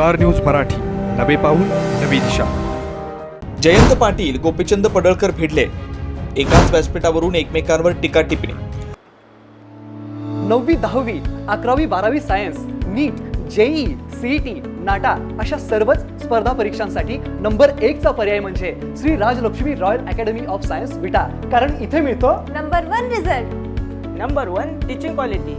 Star news Marathi. नवे पाऊल नवी दिशा. जयंत पाटील गोपीचंद पडळकर भिडले. एकाच व्यासपीठावरून एकमेकांवर टीका टिप्पणी. नववी दहावी अकरावी बारावी science NEET JEE CET NATA अशा सर्वच स्पर्धा परीक्षांसाठी नंबर एकचा पर्याय म्हणजे Shri Rajlakshmi royal academy of science Vita. कारण इथे मिळतो number one result. Number one teaching quality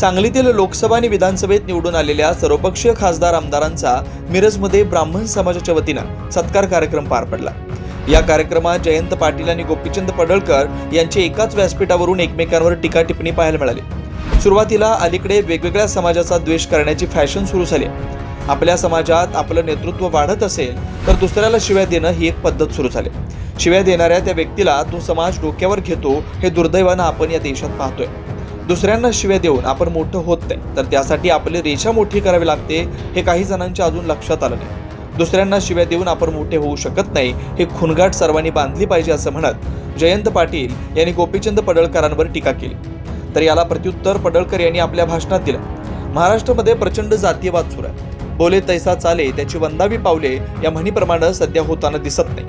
सांगलीतील लोकसभा आणि विधानसभेत निवडून आलेल्या सर्वपक्षीय खासदार आमदारांचा मिरजमध्ये ब्राह्मण समाजाच्या वतीनं सत्कार कार्यक्रम पार पडला. या कार्यक्रमात जयंत पाटील आणि गोपीचंद पडळकर यांचे एकाच व्यासपीठावरून एकमेकांवर टीका टिप्पणी पाहायला मिळाली. सुरुवातीला अलीकडे वेगवेगळ्या समाजाचा द्वेष करण्याची फॅशन सुरू झाली. आपल्या समाजात आपलं नेतृत्व वाढत असेल तर दुसऱ्याला शिव्या देणं ही एक पद्धत सुरू झाली. शिव्या देणाऱ्या त्या व्यक्तीला तो समाज डोक्यावर घेतो हे दुर्दैवानं आपण या देशात पाहतोय. दुसऱ्यांना शिव्या देऊन आपण मोठं होत नाही. तर त्यासाठी आपली रेषा मोठी करावी लागते हे काही जणांच्या अजून लक्षात आलं नाही. दुसऱ्यांना शिव्या देऊन आपण मोठे होऊ शकत नाही हे खुणगाट सर्वांनी बांधली पाहिजे असं म्हणत जयंत पाटील यांनी गोपीचंद पडळकरांवर टीका केली. तर याला प्रत्युत्तर पडळकर यांनी आपल्या भाषणात दिलं. महाराष्ट्रामध्ये प्रचंड जातीयवाद सुरू आहे. बोले तैसा चाले त्याची वंदावी पावले या म्हणीप्रमाणे सध्या होताना दिसत नाही.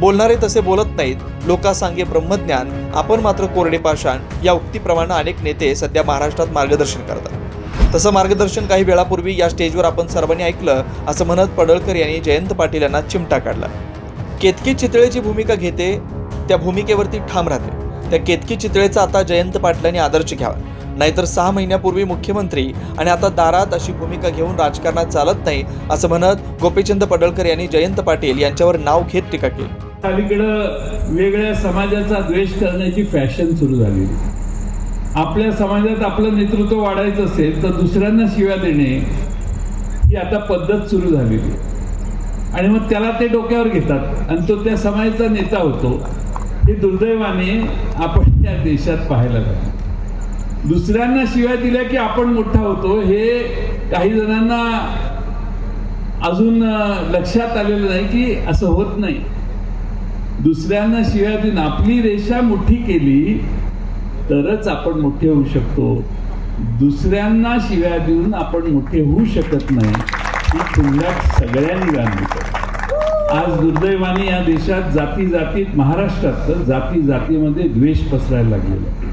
बोलणारे तसे बोलत नाहीत. लोका सांगे ब्रह्मज्ञान आपण मात्र कोरडे पाषाण या उक्तीप्रमाणे अनेक नेते सध्या महाराष्ट्रात मार्गदर्शन करतात. तसं मार्गदर्शन काही वेळापूर्वी या स्टेजवर आपण सर्वांनी ऐकलं असं म्हणत पडळकर यांनी जयंत पाटील यांना चिमटा काढला. केतकी चितळेची भूमिका घेते त्या भूमिकेवरती ठाम राहते. त्या केतकी चितळेचा आता जयंत पाटलांनी आदर्श घ्यावा. नाहीतर सहा महिन्यापूर्वी मुख्यमंत्री आणि आता दारात अशी भूमिका घेऊन राजकारणात चालत नाही असं म्हणत गोपीचंद पडळकर यांनी जयंत पाटील यांच्यावर नाव घेत टीका केली. अलीकडं वेगळ्या समाजाचा द्वेष करण्याची फॅशन सुरू झाली. आपल्या समाजात आपलं नेतृत्व वाढायचं असेल तर दुसऱ्यांना शिव्या देणे ही आता पद्धत सुरू झालेली. आणि मग त्याला ते डोक्यावर घेतात. आणि तो त्या समाजाचा नेता होतो. हे दुर्दैवाने आपण या देशात पाहायला जातो दुसऱ्यांना शिव्या दिल्या की आपण मोठा होतो हे काही जणांना अजून लक्षात आलेलं नाही की असं होत नाही. दुसऱ्यांना शिव्या देऊन आपली रेषा मोठी केली तरच आपण मोठे होऊ शकतो. दुसऱ्यांना शिव्या देऊन आपण मोठे होऊ शकत नाही ही खुंडाट सगळ्यांनी बांधली आज दुर्दैवाने या देशात जाती जातीत महाराष्ट्रात तर जाती जातीमध्ये द्वेष पसरायला लागलेला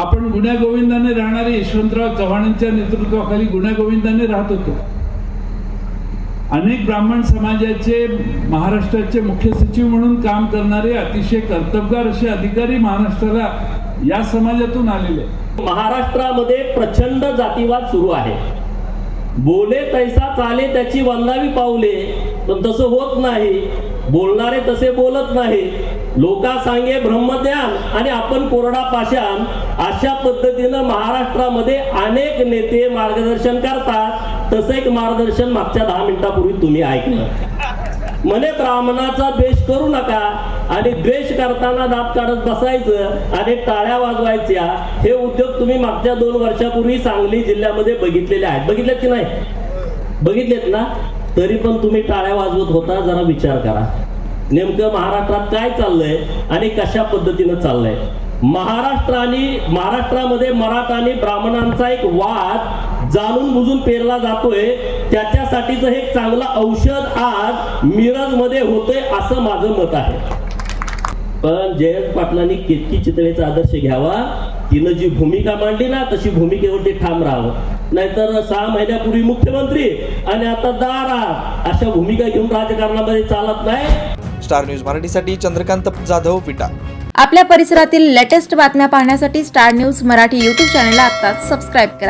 आपण गुण्यागोविंदाने राहणारे यशवंतराव चव्हाणांच्या नेतृत्वाखाली गुण्यागोविंदाने राहत होतो. अनेक ब्राह्मण समाजाचे महाराष्ट्राचे मुख्य सचिव म्हणून काम करणारे अतिशय कर्तबगार असे अधिकारी महाराष्ट्राला या समाजातून आलेले महाराष्ट्रामध्ये प्रचंड जातीवाद सुरू आहे. बोले तैसा चाले त्याची वंदावी पावले पण तसं होत नाही. बोलणारे तसे बोलत नाही लोका सांगे ब्रह्मज्ञान आणि आपण कोरडा पाषाण. अशा पद्धतीनं महाराष्ट्रामध्ये अनेक नेते मार्गदर्शन करतात. तसं एक मार्गदर्शन मागच्या दहा मिनिटापूर्वी तुम्ही ऐकलं. म्हणे ब्राह्मणाचा द्वेष करू नका आणि द्वेष करताना दात काढत बसायचं आणि टाळ्या वाजवायच्या हे उद्योग तुम्ही मागच्या दोन वर्षापूर्वी सांगली जिल्ह्यामध्ये बघितलेले आहेत. बघितलेत की नाही? बघितलेत ना? तरी पण तुम्ही टाळ्या वाजवत होता जरा विचार करा. नेमकं महाराष्ट्रात काय चाललंय आणि कशा पद्धतीनं चाललंय? महाराष्ट्र आणि महाराष्ट्रामध्ये मराठा आणि ब्राह्मणांचा एक वाद जाणून बुजून पेरला जातोय त्याच्यासाठीच हे एक चांगलं औषध आज मिरजमध्ये होतंय असं माझं मत आहे. पण जयंत पाटलांनी केतकी चितळेचा आदर्श घ्यावा? तिनं जी भूमिका मांडली ना तशी भूमिकेवरती ठाम राहावं. नाहीतर सहा महिन्यापूर्वी मुख्यमंत्री आणि आता दारात अशा भूमिका घेऊन राजकारणामध्ये चालत नाही. स्टार न्यूज मराठीसाठी चंद्रकांत जाधव विटा. आपल्या परिसरातील लेटेस्ट बातम्या पाहण्यासाठी स्टार न्यूज मराठी यूट्यूब चॅनलला आत्ताच सबस्क्राईब करा.